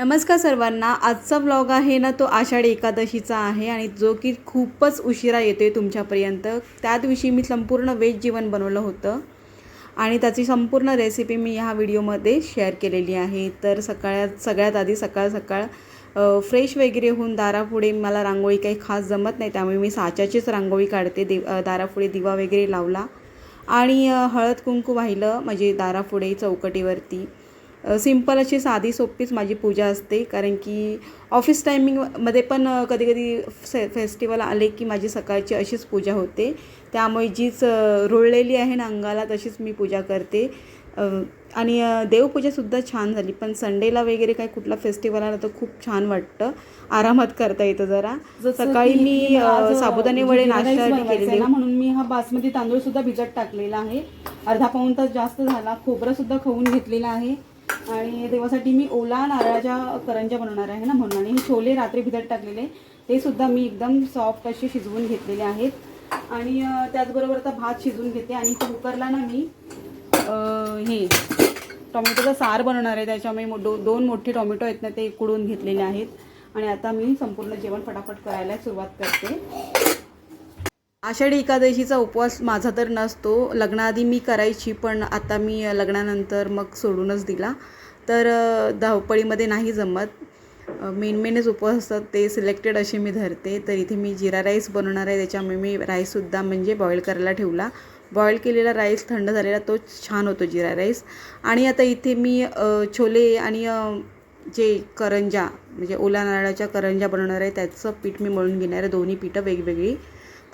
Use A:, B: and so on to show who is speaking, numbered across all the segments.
A: नमस्कार सर्वांना आजचा व्लॉग आहे ना तो आषाढी एकादशीचा आहे आणि जो की खूपच उशिरा येतो आहे तुमच्यापर्यंत. त्या दिवशी मी संपूर्ण वेज जेवण बनवलं होतं आणि त्याची संपूर्ण रेसिपी मी ह्या व्हिडिओमध्ये शेअर केलेली आहे. तर सकाळ्यात सगळ्यात आधी सकाळ सकाळ फ्रेश वगैरे होऊन दारापुढे मला रांगोळी काही खास जमत नाही त्यामुळे मी साच्याचीच रांगोळी काढते दे दारापुढे दिवा वगैरे लावला. आणि हळद कुंकू वाहिलं म्हणजे दारापुढे चौकटीवरती. सिंपल अशी साधी सोपीच माझी पूजा असते. कारण की ऑफिस टायमिंगमध्ये पण अ, कधीकधी फे फेस्टिवल आले की माझी सकाळची अशीच पूजा होते. त्यामुळे जीच रुळलेली आहे ना अंगाला तशीच मी पूजा करते. आणि देवपूजासुद्धा छान झाली. पण संडेला वगैरे काय कुठला फेस्टिवल आला तर खूप छान वाटतं. आरामात करता येतं जरा. सकाळी मी साबुदाणे वडे नाश्ता केलेले.
B: म्हणून मी हा बासमती तांदूळ सुद्धा भिजत टाकलेला आहे. अर्धा पाऊण तास जास्त झाला. खोबरं सुद्धा खाऊन घेतलेलं आहे. आणि देवासाठी मी ओला नारळाच्या करंज्या बनवणार आहे ना म्हणून. आणि हे छोले रात्री भिजत टाकलेले ते सुद्धा मी एकदम सॉफ्ट असे शिजवून घेतलेले आहेत. आणि त्याचबरोबर आता भात शिजवून घेते. आणि कुकरला ना मी हे टोमॅटोचा सार बनवणार आहे. त्याच्यामुळे दो दोन मोठे टोमॅटो आहेत ना ते कुडून घेतलेले आहेत. आणि आता मी संपूर्ण जेवण फटाफट करायला सुरुवात करते.
A: आषाढी एकादशीचा उपवास माझा तर नसतो. लग्नाआधी मी करायची पण आता मी लग्नानंतर मग सोडूनच दिला. तर धावपळीमध्ये नाही जमत. मेन मेनच उपवास असतात ते सिलेक्टेड असे मी धरते. तर इथे मी जिरा राईस बनवणार आहे. त्याच्यामुळे मी राईससुद्धा म्हणजे बॉईल करायला ठेवला. बॉईल केलेला राईस थंड झालेला तोच छान होतो जिरा राईस आणि आता इथे मी छोले आणि जे करंजा म्हणजे ओला नारळाच्या करंजा बनवणार आहे. त्याचं पीठ मी मळून घेणार आहे. दोन्ही पीठं वेगवेगळी.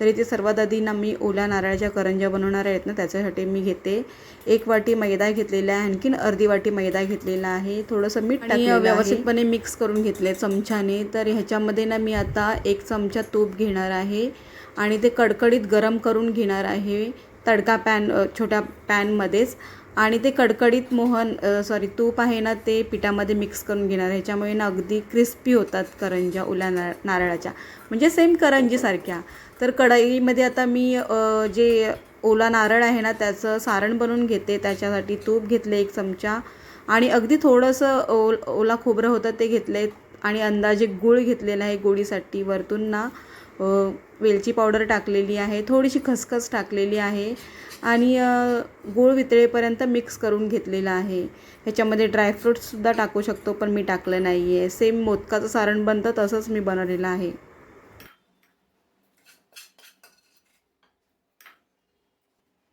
A: तर इथे सर्वात आधी ना मी ओल्या नारळाच्या करंज्या बनवणार आहेत ना त्याच्यासाठी मी घेते. एक वाटी मैदा घेतलेला आहे आणखीन अर्धी वाटी मैदा घेतलेला आहे. थोडंसं मीठ आहे. व्यवस्थितपणे मिक्स करून घेतले चमच्याने. तर ह्याच्यामध्ये ना मी आता एक चमचा तूप घेणार आहे आणि ते कडकडीत गरम करून घेणार आहे तडका पॅन छोट्या पॅनमध्येच. आणि ते कडकडीत मोहन सॉरी तूप आहे ना ते पिठामध्ये मिक्स करून घेणार ह्याच्यामुळे ना अगदी क्रिस्पी होतात करंज्या ओल्या नारळाच्या. म्हणजे सेम करंजीसारख्या तर कढईमध्ये आता मी जे ओला नारळ आहे ना त्याचं सारण बनवून घेते. त्याच्यासाठी तूप घेतले एक चमचा. आणि अगदी थोडंसं ओल ओला खोबरं होतं ते घेतले. आणि अंदाजे गूळ घेतलेला आहे गोडीसाठी. वरतून ना वेलची पावडर टाकलेली आहे. थोडीशी खसखस टाकलेली आहे. आणि गूळ वितळेपर्यंत मिक्स करून घेतलेलं आहे. ह्याच्यामध्ये ड्रायफ्रूट्ससुद्धा टाकू शकतो पण मी टाकलं नाही आहे सेम मोदकाचं सारण बनतं तसंच मी बनवलेलं आहे.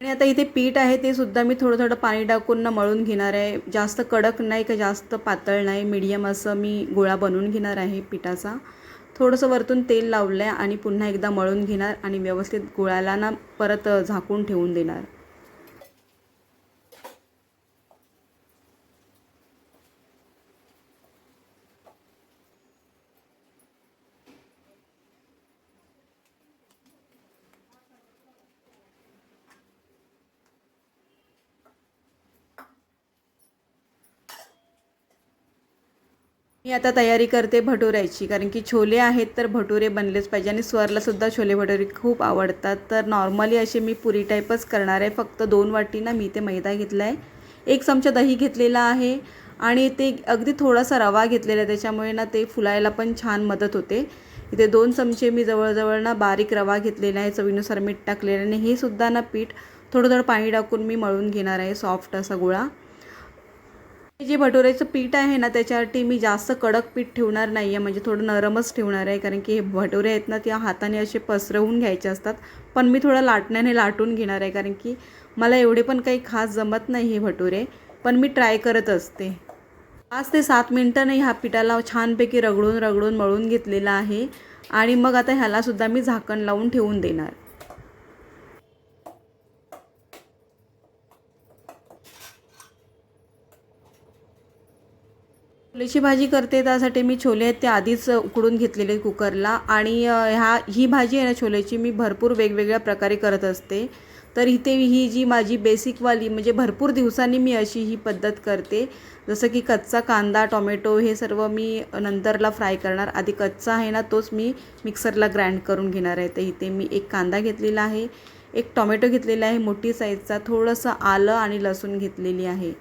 A: आणि आता इथे पीठ आहे ते सुद्धा मी थोडं थोडं पाणी टाकून ना मळून घेणार आहे. जास्त कडक नाही का जास्त पातळ नाही मीडियम असं मी गोळा बनवून घेणार आहे पिठाचा. थोडंसं वरतून तेल लावलं आहे आणि पुन्हा एकदा मळून घेणार आणि व्यवस्थित गुळाला ना परत झाकून ठेवून देणार. आता तयारी करते भटुऱ्याची. कारण की छोले आहेत तर भटुरे बनलेच पाहिजे. आणि स्वरलासुद्धा छोले भटुरे खूप आवडतात. तर नॉर्मली असे मी पुरी टाईपच करणार आहे. फक्त दोन वाटी ना मी ते मैदा घेतला आहे एक चमचा दही घेतलेला आहे. आणि ते अगदी थोडासा रवा घेतलेला आहे. त्याच्यामुळे ना ते फुलायला पण छान मदत होते. इथे दोन चमचे मी जवळजवळ ना बारीक रवा घेतलेला आहे. चवीनुसार मीठ टाकलेलं आहे. आणि हे सुद्धा ना पीठ थोडं थोडं पाणी टाकून मी मळून घेणार आहे. सॉफ्ट असा गोळा. जे भटुऱ्याचं पीठ आहे ना त्याच्यासाठी मी जास्त कडक पीठ ठेवणार नाही आहे म्हणजे थोडं नरमच ठेवणार आहे. कारण की हे भटुरे आहेत ना त्या हाताने असे पसरवून घ्यायचे असतात. पण मी थोडं लाटण्याने लाटून घेणार आहे. कारण की मला एवढे पण काही खास जमत नाही हे भटुरे. पण मी ट्राय करत असते. पाच ते सात मिनटं ह्या पिठाला छानपैकी रगडून रगडून मळून घेतलेलं आहे. आणि मग आता ह्यालासुद्धा मी झाकण लावून ठेवून देणार. छोलेची भाजी करते त्यासाठी मी छोले आहेत ते आधीच उकडून घेतलेले कुकरला. आणि ह्या ही भाजी आहे ना छोलेची मी भरपूर वेगवेगळ्या प्रकारे करत असते. तर इथे ही जी माझी बेसिकवाली म्हणजे भरपूर दिवसांनी मी अशी ही पद्धत करते. जसं की कच्चा कांदा टोमॅटो हे सर्व मी नंतरला फ्राय करणार. आधी कच्चा आहे ना तोच मी मिक्सरला ग्राइंड करून घेणार आहे. तर इथे मी एक कांदा घेतलेला आहे एक टोमॅटो घेतलेला आहे मोठी साईजचा थोडंसं आलं आणि लसूण घेतलेली आहे.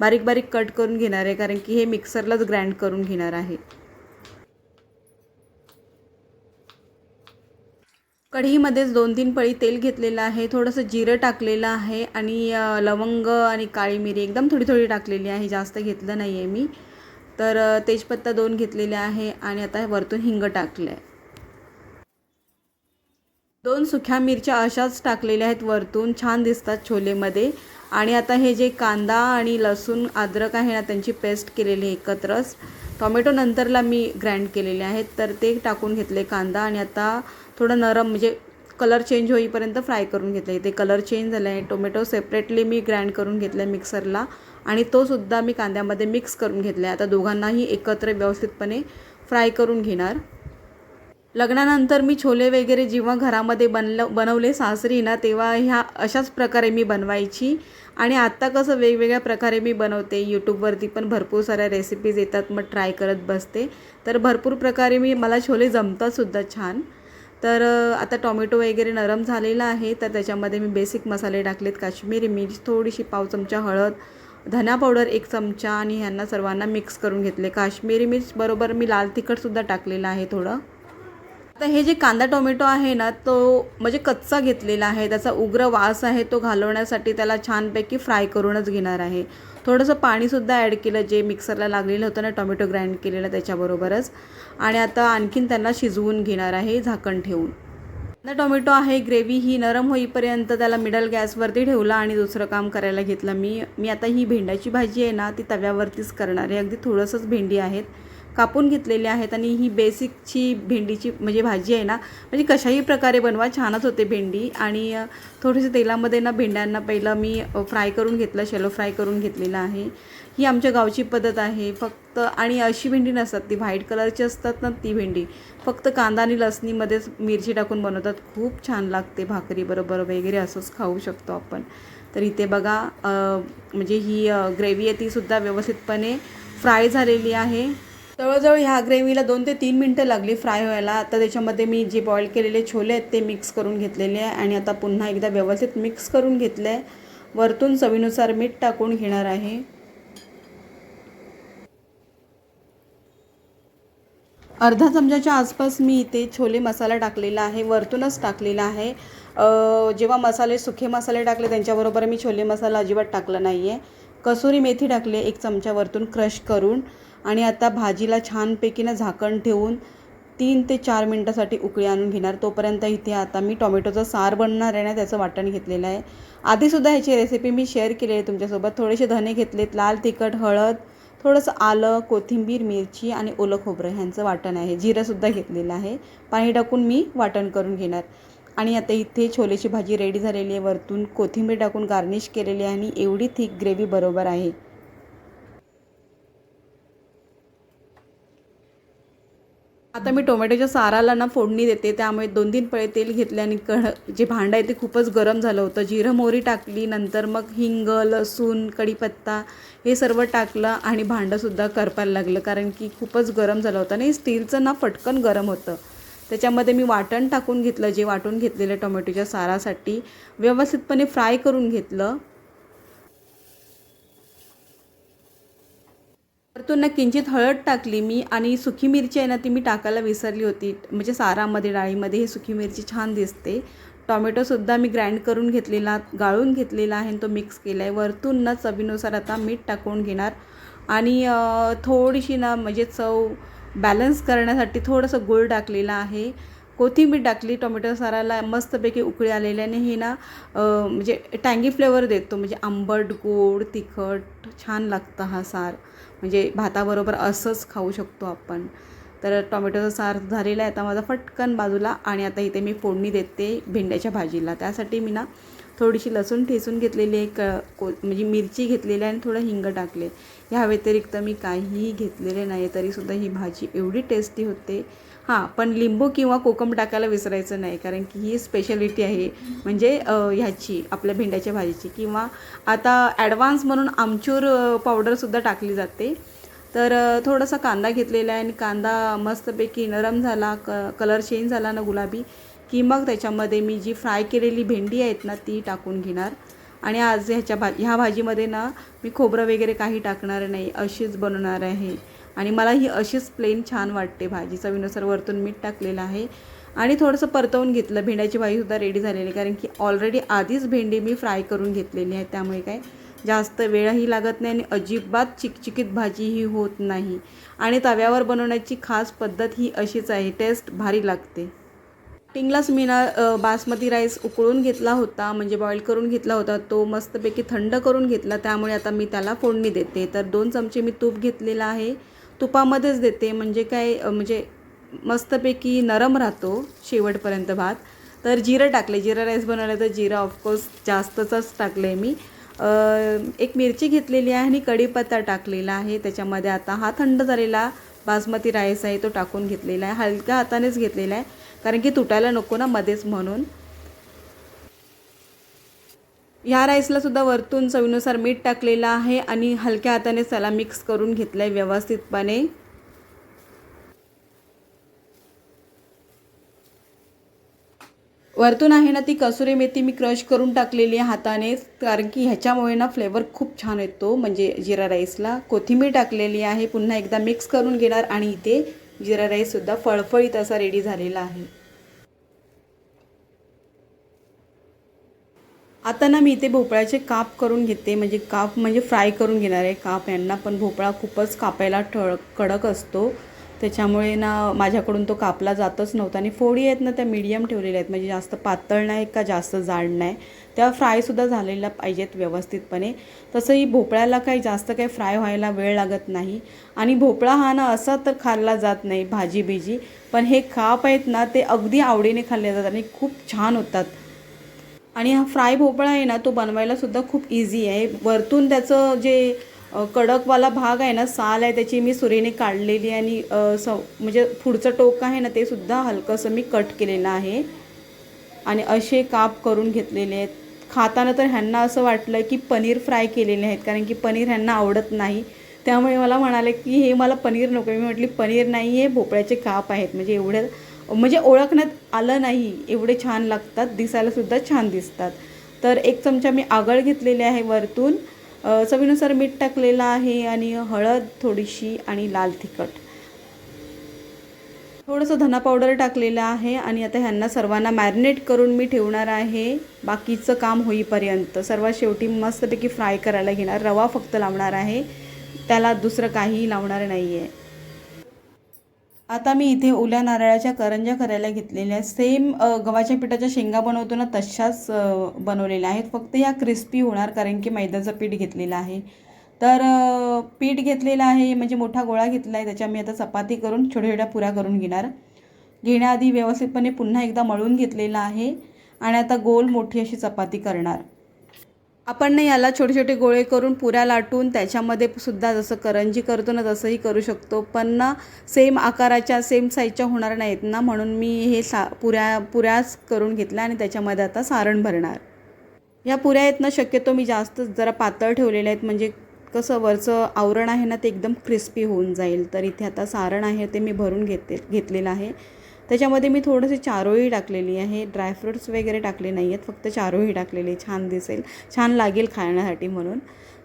A: बारीक बारीक कट करून घेणार आहे कारण की हे मिक्सरलाच ग्राइंड करून घेणार आहे. कढईमध्येच दोन तीन पळी तेल घेतलेलं आहे थोडंसं जिरं टाकलेलं आहे आणि लवंग आणि काळी मिरी एकदम थोडी थोडी टाकलेली आहे जास्त घेतलं नाही आहे मी. तर तेजपत्ता दोन घेतलेले आहे आणि आता वरतून हिंग टाकलं आहे दोन सुक्या मिरच्या अशाच टाकलेल्या आहेत वरतून छान दिसतात छोलेमध्ये. आणि आता हे जे कांदा आणि लसूण अद्रक आहे ना त्यांची पेस्ट केलेली एकत्रच टॉमॅटो नंतरला मी ग्राइंड केलेले आहेत. तर ते टाकून घेतले कांदा आणि आता थोडं नरम म्हणजे कलर चेंज होईपर्यंत फ्राय करून घेतले. ते कलर चेंज झाले आहे टोमॅटो सेपरेटली मी ग्राइंड करून घेतला आहे मिक्सरला. आणि तो सुद्धा मी कांद्यामध्ये मिक्स करून घेतला आहे आता दोघांनाही एकत्र व्यवस्थितपणे फ्राय करून घेणार. लग्नानंतर मी छोले वगैरे जेव्हा घरामध्ये बनलं बनवले सासरी ना तेव्हा ह्या अशाच प्रकारे मी बनवायची. आणि आत्ता कसं वेगवेगळ्या प्रकारे मी बनवते. यूट्यूबवरती पण भरपूर साऱ्या रेसिपीज येतात. मग ट्राय करत बसते. तर भरपूर प्रकारे मी मला छोले जमतातसुद्धा छान. तर आता टॉमॅटो वगैरे नरम झालेला आहे. तर त्याच्यामध्ये मी बेसिक मसाले टाकलेत. काश्मीरी मिर्च थोडीशी पाव चमचा हळद धना पावडर एक चमचा आणि ह्यांना सर्वांना मिक्स करून घेतले. काश्मीरी मिर्च बरोबर मी लाल तिखटसुद्धा टाकलेलं आहे थोडं. आता हे जे कांदा टोमॅटो आहे ना तो म्हणजे कच्चा घेतलेला आहे. त्याचा उग्र वास आहे तो घालवण्यासाठी त्याला छानपैकी फ्राय करूनच घेणार आहे. थोडंसं पाणीसुद्धा ॲड केलं जे मिक्सरला लागलेलं होतं ना टोमॅटो ग्राइंड केलेलं त्याच्याबरोबरच. आणि आता आणखीन त्यांना शिजवून घेणार आहे झाकण ठेवून. कांदा टोमॅटो आहे ग्रेव्ही ही नरम होईपर्यंत त्याला मिडल गॅसवरती ठेवला आणि दुसरं काम करायला घेतलं. मी मी आता ही भेंड्याची भाजी आहे ना ती तव्यावरतीच करणार आहे. अगदी थोडंसंच भेंडी आहेत. कापून घेतलेली आहेत आणि ही बेसिकची भेंडीची म्हणजे भाजी आहे ना म्हणजे कशाही प्रकारे बनवा छानच होते भेंडी. आणि थोडेसे थोडीशी तेलामध्ये ना भेंड्यांना पहिलं मी फ्राय करून घेतलं शेलो फ्राय करून घेतलेलं आहे. ही आमच्या गावची पद्धत आहे. फक्त आणि अशी भेंडी नसतात ती व्हाईट कलरची असतात ना ती भेंडी. फक्त कांदा आणि लसणीमध्येच मिरची टाकून बनवतात. खूप छान लागते भाकरी बरोबर वगैरे असंच खाऊ शकतो आपण. तर इथे बघा म्हणजे ही ग्रेव्ही आहे तीसुद्धा व्यवस्थितपणे फ्राय झालेली आहे. जवळजवळ ह्या ग्रेव्हीला दोन ते तीन मिनटं लागली फ्राय व्हायला. आता त्याच्यामध्ये मी जे बॉईल केलेले छोले आहेत ते मिक्स करून घेतलेले आहे आणि आता पुन्हा एकदा व्यवस्थित मिक्स करून घेतलं आहे. वरतून चवीनुसार मीठ टाकून घेणार आहे. अर्धा चमच्याच्या आसपास मी इथे छोले मसाला टाकलेला आहे वरतूनच टाकलेला आहे. जेव्हा मसाले सुखे मसाले टाकले त्यांच्याबरोबर मी छोले मसाला अजिबात टाकला नाही आहे कसुरी मेथी टाकली एक चमच्यावरतून वरतून क्रश करून. आणि आता भाजीला छानपैकी ना झाकण ठेवून तीन ते चार मिनटासाठी उकळी आणून घेणार. तोपर्यंत इथे आता मी टोमॅटोचं सार बनणार आहे ना त्याचं वाटण घेतलेलं आहे. आधीसुद्धा ह्याची रेसिपी मी शेअर केली आहे तुमच्यासोबत. थोडेसे धने घेतलेत लाल तिखट हळद थोडंसं आलं कोथिंबीर मिरची आणि ओलं खोबरं ह्यांचं वाटण आहे. जिरंसुद्धा घेतलेलं आहे. पाणी टाकून मी वाटण करून घेणार. आणि आता इथे छोलेची भाजी रेडी झालेली आहे. वरतून कोथिंबीर टाकून गार्निश केलेली आहे आणि एवढी थिक ग्रेव्ही बरोबर आहे. आता मी टोमॅटोच्या साराला ना फोडणी देते त्यामुळे दोन तीन पळे तेल घेतले आणि कढ जे भांडं आहे ते खूपच गरम झालं होतं. जिरं मोहरी टाकली नंतर मग हिंग लसूण कढीपत्ता हे सर्व टाकलं आणि भांडंसुद्धा करपायला लागलं कारण की खूपच गरम झालं होतं आणि स्टीलचं ना फटकन गरम होतं. त्याच्यामध्ये मी वाटण टाकून घेतलं जे वाटून घेतलेलं टोमॅटोच्या सारासाठी. व्यवस्थितपणे फ्राय करून घेतलं. वरतून ना किंचित हळद टाकली मी आणि सुकी मिरची आहे ना ती मी टाकायला विसरली होती. म्हणजे सारामध्ये डाळीमध्ये ही सुकी मिरची छान दिसते. टॉमॅटोसुद्धा मी ग्राइंड करून घेतलेला गाळून घेतलेला आहे आणि तो मिक्स केला आहे वरतून ना चवीनुसार आता मीठ टाकून घेणार. आणि थोडीशी ना म्हणजे चव बॅलन्स करण्यासाठी थोडंसं गूळ टाकलेलं आहे. कोथिंबीर टाकली टोमॅटो साराला मस्तपैकी उकळी आलेल्याने हे ना म्हणजे टँगी फ्लेवर देतो. म्हणजे आंबट गोड तिखट छान लागतं हा सार. म्हणजे भाताबरोबर असंच खाऊ शकतो आपण. तर टोमॅटोचा सार झालेला आहे. आता माझा फटकन बाजूला आणि आता इथे मी फोडणी देते भेंड्याच्या भाजीला. त्यासाठी मी ना थोडीशी लसूण ठेचून घेतलेली आहे क को म्हणजे मिरची घेतलेली आहे आणि थोडं हिंग टाकले. ह्या व्यतिरिक्त मी काहीही घेतलेले नाही तरीसुद्धा ही भाजी एवढी टेस्टी होते. हां पण लिंबू किंवा कोकम टाकायला विसरायचं नाही कारण की ही स्पेशालिटी आहे. म्हणजे ह्याची आपल्या भेंड्याच्या भाजीची. किंवा आता ॲडव्हान्स म्हणून आमचूर पावडरसुद्धा टाकली जाते. तर थोडासा कांदा घेतलेला आहे आणि कांदा मस्तपैकी नरम झाला क कलर चेंज झाला ना गुलाबी की मग त्याच्यामध्ये मी जी फ्राय केलेली भेंडी आहेत ना ती टाकून घेणार. आणि आज ह्याच्या भा ह्या भाजीमध्ये ना मी खोबरं वगैरे काही टाकणार नाही अशीच बनवणार आहे. आणि मला ही अशीच प्लेन छान वाटते भाजी चवीनुसार वरतून मीठ टाकलेलं आहे. आणि थोडंसं परतवून घेतलं. भेंड्याची भाजीसुद्धा रेडी झालेली आहे. कारण की ऑलरेडी आधीच भेंडी मी फ्राय करून घेतलेली आहे. त्यामुळे काय जास्त वेळही लागत नाही आणि अजिबात चिकचिकीत भाजी ही होत नाही. आणि तव्यावर बनवण्याची खास पद्धत ही अशीच आहे. टेस्ट भारी लागते. टिंगलाच मी ना बासमती राईस उकळून घेतला होता. म्हणजे बॉईल करून घेतला होता. तो मस्तपैकी थंड करून घेतला. त्यामुळे आता मी त्याला फोडणी देते. तर दोन चमचे मी तूप घेतलेला आहे. तुपामध्येच देते. म्हणजे काय म्हणजे मस्तपैकी नरम राहतो शेवटपर्यंत भात. तर जिरं टाकले जिरा राईस बनवला तर जिरा ऑफकोर्स जास्तचंच टाकलं आहे मी एक मिरची घेतलेली आहे आणि कढीपत्ता टाकलेला आहे. त्याच्यामध्ये आता हा थंड झालेला बासमती राईस आहे तो टाकून घेतलेला आहे. हलक्या हातानेच घेतलेला आहे. कारण की तुटायला नको ना मध्येच म्हणून. ह्या राईसला सुद्धा वरतून चवीनुसार मीठ टाकलेलं आहे आणि हलक्या हाताने त्याला मिक्स करून घेतलं आहे व्यवस्थितपणे. वरतून आहे ना ती कसुरी मेथी मी क्रश करून टाकलेली आहे हाताने कारण की ह्याच्यामुळे ना फ्लेवर खूप छान येतो म्हणजे जिरा राईसला. कोथिंबीर टाकलेली आहे पुन्हा एकदा मिक्स करून घेणार आणि इथे जिरा राईससुद्धा फळफळीत असा रेडी झालेला आहे. आता ना मी इथे भोपळ्याचे काप करून घेते म्हणजे काप म्हणजे फ्राय करून घेणार आहे काप. यांना पण भोपळा खूपच कापायला ठळ कडक असतो. त्याच्यामुळे ना माझ्याकडून तो कापला जातच नव्हता आणि फोडी आहेत ना त्या मीडियम ठेवलेल्या आहेत. म्हणजे जास्त पातळ नाही का जास्त जाड नाही. त्या फ्रायसुद्धा झालेल्या पाहिजेत व्यवस्थितपणे. तसंही भोपळ्याला काही जास्त काही फ्राय व्हायला वेळ लागत नाही. आणि भोपळा हा ना असा तर खाल्ला जात नाही भाजी बिजी पण हे काप आहेत ना ते अगदी आवडीने खाल्ले जातात आणि खूप छान होतात. आणि हा फ्राय भोपळा आहे ना तो बनवायलासुद्धा खूप इझी आहे. वरतून त्याचं जे कडकवाला भाग आहे ना साल आहे त्याची मी सुरीने काढलेली आणि स म्हणजे पुढचं टोक आहे ना ते सुद्धा हलकंसं मी कट केलेलं आहे. आणि असे काप करून घेतलेले आहेत. खाताना तर ह्यांना असं वाटलं की पनीर फ्राय केलेले आहेत कारण की पनीर ह्यांना आवडत नाही. त्यामुळे मला म्हणाले की हे मला पनीर नको. मी म्हटली पनीर नाही आहे भोपळ्याचे काप आहेत. म्हणजे एवढे म्हणजे ओळखण्यात आलं नाही. एवढे छान लागतात दिसायला सुद्धा छान दिसतात. तर एक चमचा मी आगळ घेतलेली आहे वरतून. चवीनुसार मीठ टाकलेलं आहे आणि हळद थोडीशी आणि लाल तिखट. थोडंसं धना पावडर टाकलेलं आहे आणि आता ह्यांना सर्वांना मॅरिनेट करून मी ठेवणार आहे. बाकीचं काम होईपर्यंत. सर्वात शेवटी मस्तपैकी फ्राय करायला घेणार. रवा फक्त लावणार आहे. त्याला दुसरं काहीही लावणार नाही आहे आता मी इथे ओल्या नारळाच्या करंज्या करायला घेतलेल्या सेम गव्हाच्या पिठाच्या शेंगा बनवतो ना तशाच बनवलेल्या आहेत. फक्त या क्रिस्पी होणार कारण की मैद्याचं पीठ घेतलेलं आहे. तर पीठ घेतलेलं आहे म्हणजे मोठा गोळा घेतला आहे त्याच्या मी आता चपाती करून छोट्या छोट्या पुऱ्या करून घेणार. घेण्याआधी व्यवस्थितपणे पुन्हा एकदा मळून घेतलेलं आहे. आणि आता गोल मोठी अशी चपाती करणार. आपण ना याला छोटे छोटे गोळे करून पुऱ्या लाटून त्याच्यामध्ये सुद्धा जसं करंजी करतो ना तसंही करू शकतो. पण ना सेम आकाराच्या सेम साईजच्या होणार नाहीत ना म्हणून मी हे सा पुऱ्या पुऱ्याच करून घेतल्या आणि त्याच्यामध्ये आता सारण भरणार. या पुऱ्या आहेत ना शक्यतो मी जास्त जरा पातळ ठेवलेल्या आहेत. म्हणजे कसं वरचं आवरण आहे ना ते एकदम क्रिस्पी होऊन जाईल. तर इथे आता सारण आहे ते मी भरून घेते घेतलेलं आहे. त्याच्यामध्ये मी थोडंसे चारोळी टाकलेली आहे. ड्रायफ्रुट्स वगैरे टाकले नाही आहेत फक्त चारोळी टाकलेली छान दिसेल. छान लागेल खाण्यासाठी म्हणून.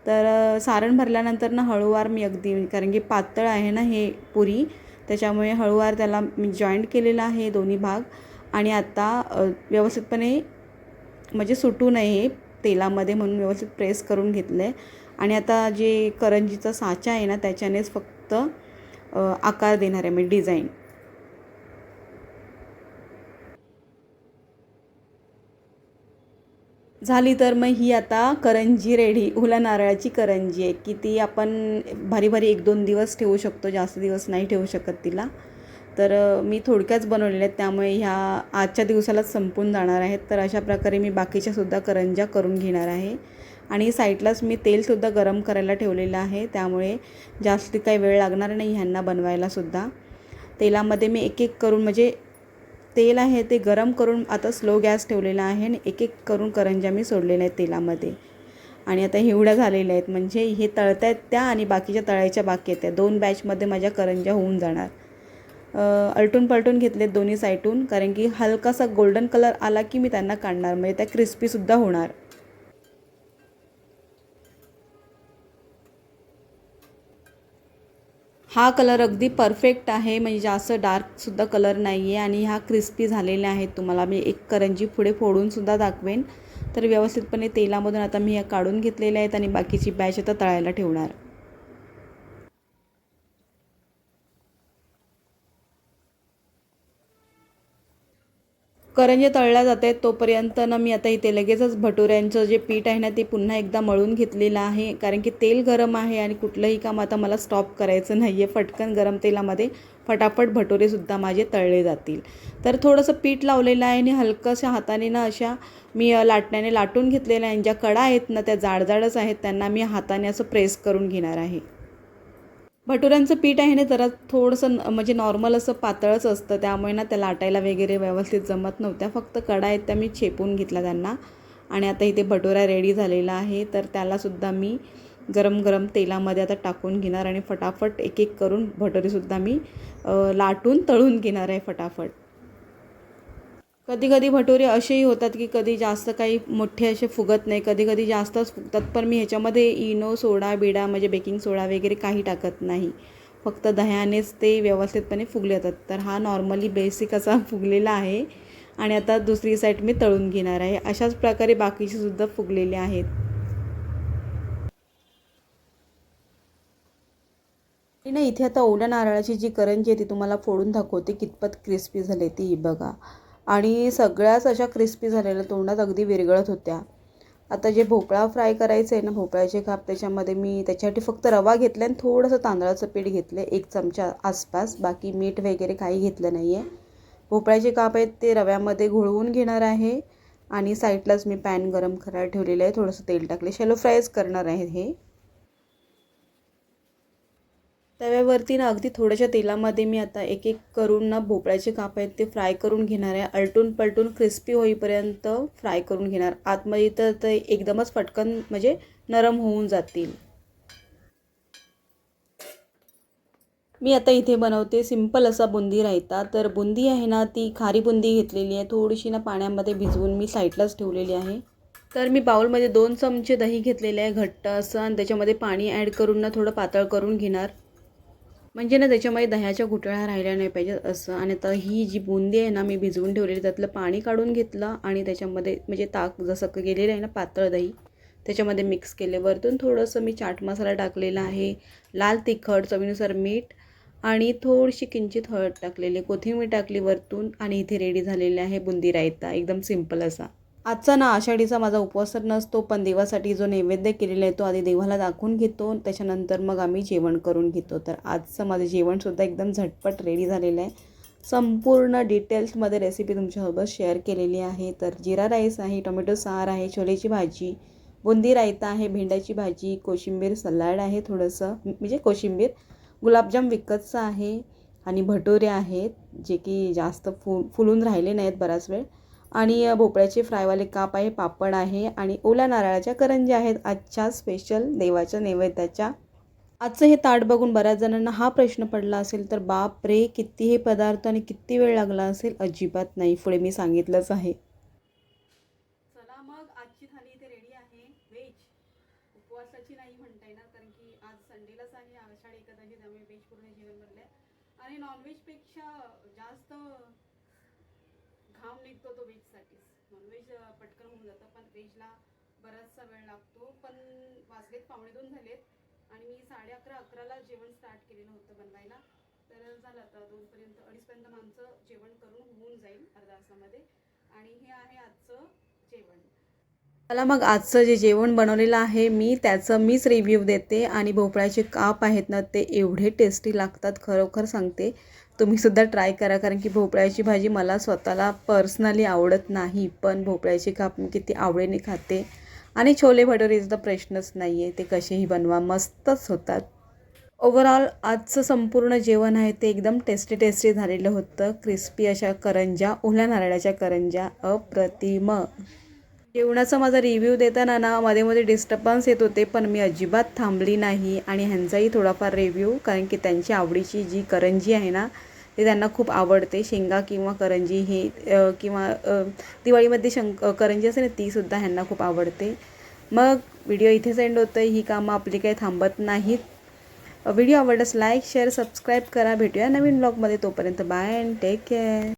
A: तर सारण भरल्यानंतर ना हळूवार मी अगदी कारण की पातळ आहे ना हे पुरी त्याच्यामुळे हळूवार त्याला मी जॉईंट केलेलं आहे दोन्ही भाग. आणि आता व्यवस्थितपणे म्हणजे सुटू नये तेलामध्ये म्हणून व्यवस्थित प्रेस करून घेतलं आहे आणि आता जे करंजीचा साचा आहे ना त्याच्यानेच फक्त आकार देणार आहे मी डिझाईन झाली तर मग ही आता करंजी रेडी. उला नारळाची करंजी आहे. की ती आपण भारी भारी एक दोन दिवस ठेवू शकतो जास्त दिवस नाही ठेवू शकत तिला. तर मी थोडक्याच बनवलेल्या आहेत. त्यामुळे ह्या आजच्या दिवसालाच संपून जाणार आहेत. तर अशा प्रकारे मी बाकीच्यासुद्धा करंज्या करून घेणार आहे. आणि साईडलाच मी तेलसुद्धा गरम करायला ठेवलेलं आहे. त्यामुळे जास्त काही वेळ लागणार नाही ह्यांना बनवायलासुद्धा तेलामध्ये मी एक एक करून म्हणजे तेल आहे ते गरम करून आता स्लो गॅस ठेवलेला आहे आणि एक एक करून करंज्या मी सोडलेल्या आहेत तेलामध्ये. आणि आता हिवड्या झालेल्या आहेत. म्हणजे हे तळत आहेत त्या आणि बाकीच्या तळायच्या बाकी आहेत त्या. दोन बॅचमध्ये माझ्या करंज्या होऊन जाणार. अलटून पलटून घेतलेत दोन्ही साईटून कारण की हलकासा गोल्डन कलर आला की मी त्यांना काढणार. म्हणजे त्या क्रिस्पीसुद्धा होणार. हा कलर अगदी परफेक्ट आहे. म्हणजे जास्त डार्कसुद्धा कलर नाही आहे आणि हा क्रिस्पी झालेला आहे. तुम्हाला मी एक करंजी पुढे फोडूनसुद्धा दाखवेन. तर व्यवस्थितपणे तेलामधून आता मी या काढून घेतलेल्या आहेत आणि बाकीची बॅच आता तळायला ठेवणार. करंजे तळल्या जात आहेत तोपर्यंत ना मी आता इथे लगेचच भटुऱ्यांचं जे पीठ आहे ना ते पुन्हा एकदा मळून घेतलेलं आहे. कारण की तेल गरम आहे आणि कुठलंही काम आता मला स्टॉप करायचं नाही आहे फटकन गरम तेलामध्ये फटाफट भटुरेसुद्धा माझे तळले जातील. तर थोडंसं पीठ लावलेलं आहे आणि हलकंशा हाताने ना अशा मी लाटण्याने लाटून घेतलेल्या आहे ज्या कडा आहेत ना त्या जाडजाडच आहेत. त्यांना मी हाताने असं प्रेस करून घेणार आहे. भटुऱ्यांचं पीठ आहे ना जरा थोडंसं न- म्हणजे नॉर्मल असं पातळच असतं. त्यामुळे ना त्या लाटायला वगैरे व्यवस्थित जमत नव्हत्या. फक्त कडा आहेत त्या मी छेपून घेतला त्यांना. आणि आता इथे भटुरा रेडी झालेला आहे. तर त्यालासुद्धा मी गरम गरम तेलामध्ये आता टाकून घेणार आणि फटाफट एक एक करून भटुरेसुद्धा मी लाटून तळून घेणार आहे फटाफट. कधी कधी भटुरे असेही होतात की कधी जास्त काही मोठे असे फुगत नाही. कधी कधी जास्तच फुगतात पण मी ह्याच्यामध्ये इनो सोडा बिडा म्हणजे बेकिंग सोडा वगैरे काही टाकत नाही. फक्त दह्यानेच ते व्यवस्थितपणे फुगले जातात. तर हा नॉर्मली बेसिक असा फुगलेला आहे आणि आता दुसरी साईड मी तळून घेणार आहे. अशाच प्रकारे बाकीचे सुद्धा फुगलेले आहेत. ना इथे आता ओल्या नारळाची जी करंजी आहे ती तुम्हाला फोडून दाखवते. कितपत क्रिस्पी झाली ती बघा. आणि सगळ्याच अशा क्रिस्पी झालेल्या तोंडात अगदी विरघळत होत्या. आता जे भोपळा फ्राय करायचं आहे ना भोपळ्याचे काप त्याच्यामध्ये मी त्याच्यासाठी फक्त रवा घेतला आणि थोडंसं तांदळाचं पीठ घेतलं एक चमचा आसपास. बाकी मीठ वगैरे काही घेतलं नाही आहे भोपळ्याचे काप आहेत ते रव्यामध्ये घोळवून घेणार आहे. आणि साईडलाच मी पॅन गरम करायला ठेवलेलं आहे. थोडंसं तेल टाकले शॅलो फ्रायच करणार आहे हे. तव्यावरती ना अगदी थोड्याशा तेलामध्ये मी आता एक एक करून ना भोपळ्याचे काप आहेत ते फ्राय करून घेणार आहे. अलटून पलटून क्रिस्पी होईपर्यंत फ्राय करून घेणार. आतमध्ये तर ते एकदमच पटकन म्हणजे नरम होऊन जातील. मी आता इथे बनवते सिंपल असा बुंदी रायता. तर बुंदी आहे ना ती खारी बुंदी घेतलेली आहे. थोडीशी ना पाण्यामध्ये भिजवून मी साईडलाच ठेवलेली आहे. तर मी बाउलमध्ये दोन चमचे दही घेतलेले आहे घट्ट असं. आणि त्याच्यामध्ये पाणी ॲड करून ना थोडं पातळ करून घेणार. म्हणजे ना त्याच्यामध्ये दह्याच्या घुटळ्या राहिल्या नाही पाहिजेत असं. आणि आता ही जी बुंदी आहे ना मी भिजवून ठेवलेली त्यातलं पाणी काढून घेतलं आणि त्याच्यामध्ये म्हणजे ताक जसं गेलेलं आहे ना पातळ दही त्याच्यामध्ये मिक्स केले. वरतून थोडंसं मी चाट मसाला टाकलेला आहे लाल तिखट चवीनुसार मीठ आणि थोडीशी किंचित हळद टाकलेली. कोथिंबीर टाकली वरतून आणि इथे रेडी झालेले आहे बुंदी रायता. एकदम सिंपल असा. आजचा ना आषाढीचा माझा उपवास तर नसतो पण देवासाठी जो नैवेद्य केलेला आहे तो आधी देवाला दाखवून घेतो त्याच्यानंतर मग आम्ही जेवण करून घेतो. तर आजचं माझं जेवणसुद्धा एकदम झटपट रेडी झालेलं आहे. संपूर्ण डिटेल्समध्ये रेसिपी तुमच्यासोबत शेअर केलेली आहे. तर जिरा राईस आहे टोमॅटो सार आहे छोलेची भाजी बुंदी रायता आहे भेंड्याची भाजी कोशिंबीर सलाड आहे थोडंसं म्हणजे कोशिंबीर गुलाबजाम विकतचं आहे आणि भटुरे आहेत जे की जास्त फु फुलून राहिले नाहीत बराच वेळ. आणि भोपळ्याचे फ्रायवाले काप आहे पापड आहे आणि ओल्या नारळाच्या करंज्या आहेत. आजच्या स्पेशल देवाच्या नैवेद्याच्या. आजचं हे ताट बघून बऱ्याच जणांना हा प्रश्न पडला असेल तर बाप रे किती हे पदार्थ आणि किती वेळ लागला असेल? अजिबात नाही पुढे मी सांगितलंच आहे
B: चला मग आजची थाली इथे रेडी आहे व्हेज उपवासाची नाही म्हणता येणार कारण की आज संडेलाच आहे आषाढ एकादशी त्यामुळे व्हेज पूर्ण जेवण बनलंय आणि नॉनव्हेजपेक्षा जास्त विकतो तो व्हेजसाठीच नॉनव्हेज पटकन होऊन जातं पण व्हेजला बराचसा वेळ लागतो. पण वाजलेत पावणे दोन झालेत आणि मी साडे अकरा अकराला जेवण स्टार्ट केलेलं होतं बनवायला. तर झालं आता दोनपर्यंत अडीचपर्यंत आमचं जेवण करून होऊन जाईल अर्धा तासामध्ये आणि हे आहे आजचं जेवण.
A: मला मग आजचं जे जेवण बनवलेलं आहे मी त्याचं मीच रिव्ह्यू देते आणि भोपळ्याचे काप आहेत ना ते एवढे टेस्टी लागतात खरोखर सांगते. तुम्हीसुद्धा ट्राय करा कारण की भोपळ्याची भाजी मला स्वतःला पर्सनली आवडत नाही पण भोपळ्याची काप मी किती आवडीने खाते. आणि छोले भटुरेचा तर प्रश्नच नाही आहे ते कसेही बनवा मस्तच होतात. ओवरऑल आजचं संपूर्ण जेवण आहे ते एकदम टेस्टी टेस्टी झालेलं होतं. क्रिस्पी अशा करंज्या ओल्या नारळाच्या करंज्या अप्रतिम. जेवणाचा माझा रिव्ह्यू देताना ना मध्ये मध्ये डिस्टर्बन्स येत होते पण मी अजिबात थांबली नाही. आणि ह्यांचाही थोडाफार रिव्ह्यू कारण की त्यांची आवडीची जी करंजी आहे ना ते त्यांना खूप आवडते. शेंगा किंवा करंजी हे किंवा दिवाळीमध्ये शंक करंजी असते ना तीसुद्धा ह्यांना खूप आवडते. मग व्हिडिओ इथेच एंड होतं ही कामं आपली काही थांबत नाहीत. व्हिडिओ आवडल्यास लाईक शेअर सबस्क्राईब करा. भेटूया नवीन ब्लॉगमध्ये तोपर्यंत बाय अँड टेक केअर